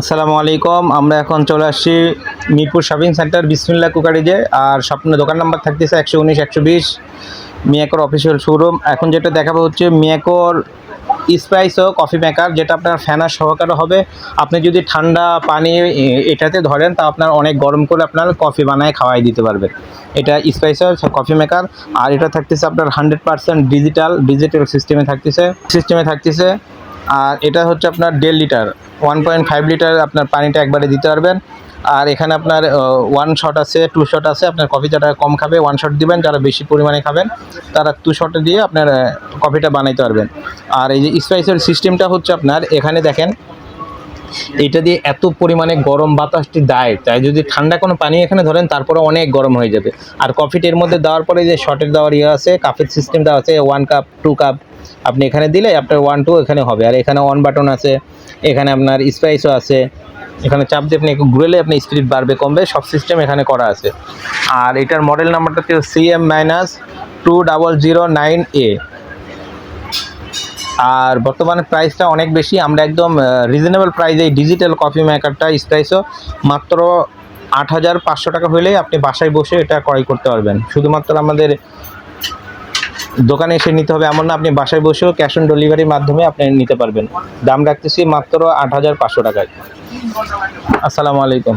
আসসালামু আলাইকুম, আমরা এখন চলে আসছি মিরপুর শপিং সেন্টার বিসমিল্লা কুকারিজে। আর স্বপ্ন দোকান নাম্বার থাকতেছে একশো উনিশ, একশো বিশ, মিয়াকোর অফিসিয়াল শোরুম এখন যেটা দেখাবো হচ্ছে মিয়াকোর স্পাইস ও কফি মেকার যেটা আপনার ফ্যানার সহকারে হবে। আপনি যদি ঠান্ডা পানি এটাতে ধরেন, তা আপনার অনেক গরম করে আপনার কফি বানায় খাওয়াই দিতে পারবেন। এটা স্পাইস কফি মেকার আর এটা থাকতেছে আপনার হান্ড্রেড পার্সেন্ট ডিজিটাল ডিজিটাল সিস্টেমে থাকতেছে। সিস্টেমে থাকতেছে আর এটা হচ্ছে আপনার দেড় litre one point five litre আপনার পানিটা একবারে দিতে পারবেন। আর এখানে আপনার ওয়ান শট আছে টু শট আছে, আপনার কফি যারা কম খাবে ওয়ান শট দিবেন, যারা বেশি পরিমাণে খাবেন, তারা টু শটে দিয়ে আপনার কফিটা বানাইতে পারবেন। আর এই যে স্পাইসের সিস্টেমটা হচ্ছে আপনার, এখানে দেখেন, এটা দিয়ে এত পরিমাণে গরম বাতাসটি দেয়, তাই যদি ঠান্ডা কোনো পানি এখানে ধরেন, তারপরে অনেক গরম হয়ে যাবে। আর কফিটা এর মধ্যে দেওয়ার পরে যে শর্টের দেওয়ার ইয়ে আছে কাপের সিস্টেম দেওয়া আছে ওয়ান কাপ টু কাপ আপনি এখানে দিলে আপনার ওয়ান টু এখানে হবে। আর এখানে অন বাটন আছে, এখানে আপনার স্পাইসও আছে। এখানে চাপ দিয়ে আপনি একটু ঘুরেলে আপনি স্পিড বাড়বে, কমবে, সব সিস্টেম এখানে করা আছে। আর এটার মডেল নাম্বারটা হচ্ছে C M minus two double zero nine A আর বর্তমানে প্রাইসটা অনেক বেশি, আমরা একদম রিজনেবল প্রাইসে এই ডিজিটাল কফি মেকারটা স্প্রাইসও মাত্র আট হাজার পাঁচশো টাকা হলেই আপনি বাসায় বসে এটা ক্রয় করতে পারবেন। শুধুমাত্র আমাদের দোকানে এসে নিতে হবে, এমন না আপনি বাসায় বসেও ক্যাশ অন ডেলিভারির মাধ্যমে আপনি নিতে পারবেন। দাম রাখতেছি মাত্র আট হাজার পাঁচশো টাকায়। আসসালামু আলাইকুম।